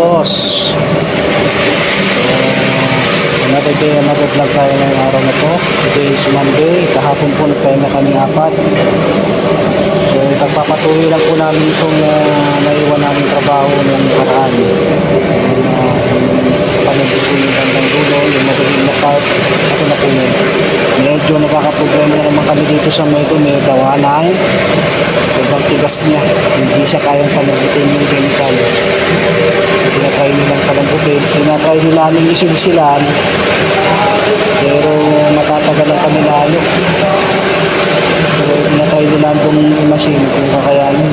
boss. So, another day, another vlog tayo ngayong araw na to. Today is Monday. Kahapon po nagpahinga kami apat. So, pagpapatuloy lang po namin itong uh, naiwan namin trabaho ng paraan. Uh, po yung bandang dulo, yung madaling na part. Ito na po yun. Medyo nakakaproblema na naman kami dito sa Medo. May gawa ng sobrang tigas niya. Hindi siya kayang palambutin yung chemical. Tinatry nilang palambutin. Tinatry nila namin isilsilan. Pero matatagalan kami lalo. Pero tinatry nila itong machine kung kakayanin.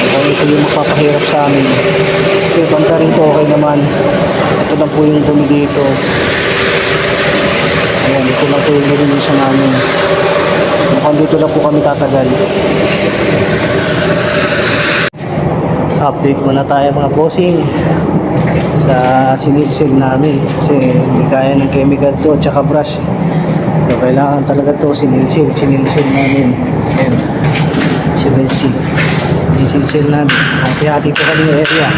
Mukhang ito yung magpapahirap sa amin. Kasi banda rito okay naman. Ito lang po yung dumi dito. Ayan, ito lang po yung nilinisan namin. Dito lang po kami tatagal. Update muna tayo mga bossing sa sinilsil namin kasi hindi kaya ng chemical to at saka brush. So, kailangan talaga to sinilsil, sinilsil namin. Ayan. Sinilsil. Sinilsil namin. Hati-hati po kami yung area.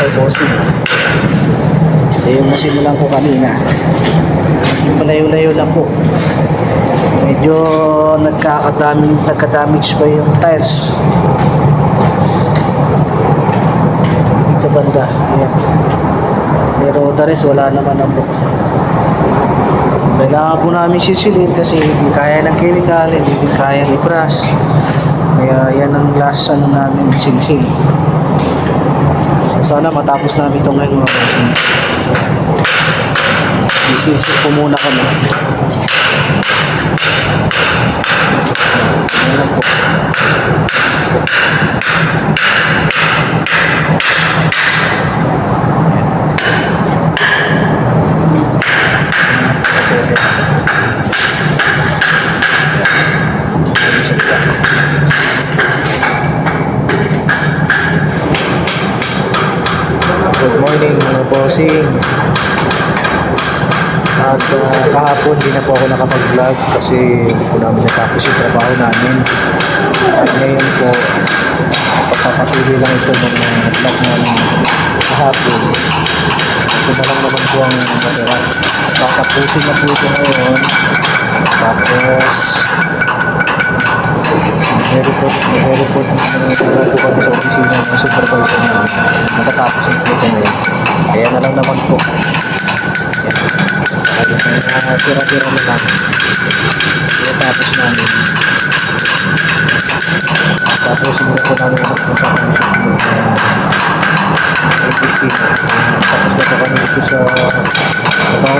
Ay bossing. Ito yung nasimulan ko kanina. Malayo-layo lang po. Medyo nagkakadaming nagka-damage pa yung tiles. Ito banda. Ayan. Pero the wala naman na po. Kailangan po namin sisilin kasi hindi kaya ng chemical, hindi kaya i-brush. Kaya yan ang last ano namin silsil. So, sana matapos namin ito ngayon mga. Sisilsil po muna kami. Good morning mga bossing. At uh, kahapon di na po ako nakapag-vlog kasi hindi po namin natapos yung trabaho namin. At ngayon po, pagpapatuloy lang ito ng vlog namin kahapon. Ito na lang naman po ang matira. Tatapusin na po ito ngayon. Tapos, mag-report, mag-report na po kami sa opisina ng supervisor namin.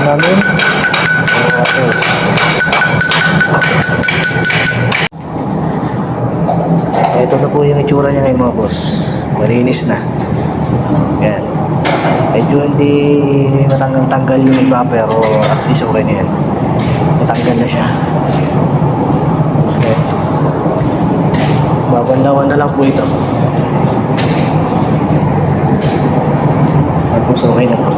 Namin. What else? Ito na po yung itsura niya ngayon mga boss. Malinis na. Yan. Medyo hindi matanggal-tanggal yung iba pero at least okay na yan. Natanggal na siya. Okay. Babanlawan na lang po ito. Tapos okay na to.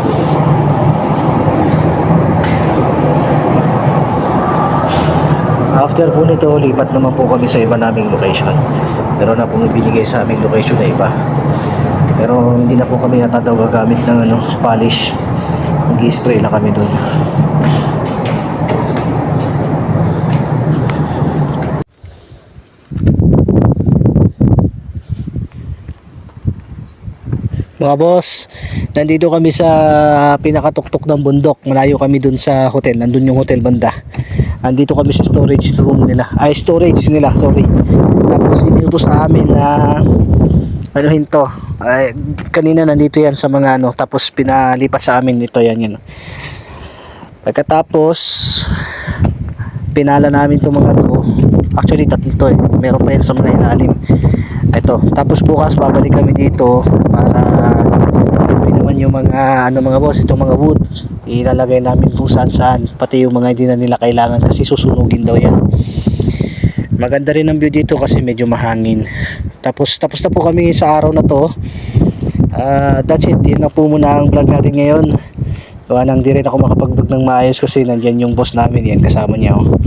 After po nito, lipat naman po kami sa iba naming location. Meron na pong binigay sa aming location na iba. Pero hindi na po kami yata daw gagamit ng ano, polish. Mag-spray lang kami dun. Mga boss, nandito kami sa pinakatuktok ng bundok. Malayo kami dun sa hotel. Nandun yung hotel banda. Andito kami sa storage room nila. Ay, storage nila, sorry. Tapos iniutos sa amin na ano hinto. Ay, kanina nandito yan sa mga ano. Tapos pinalipat sa amin ito yan yan. Pagkatapos, pinala namin itong mga to. Actually, tatlo to eh. Meron pa yan sa mga ilalim. Ito. Tapos bukas babalik kami dito para yung mga ano mga boss, itong mga wood. Ilalagay namin kung saan saan. Pati yung mga hindi na nila kailangan kasi susunugin daw yan. Maganda rin ang view dito kasi medyo mahangin. Tapos tapos na po kami sa araw na to. Ah, that's it. Yun na po muna ang vlog natin ngayon. Gawa nang di rin ako makapag-vlog ng maayos kasi nandyan yung boss namin yan kasama niya. Oh.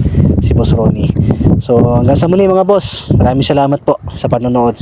si Boss Ronnie. So hanggang sa muli mga boss, maraming salamat po sa panonood.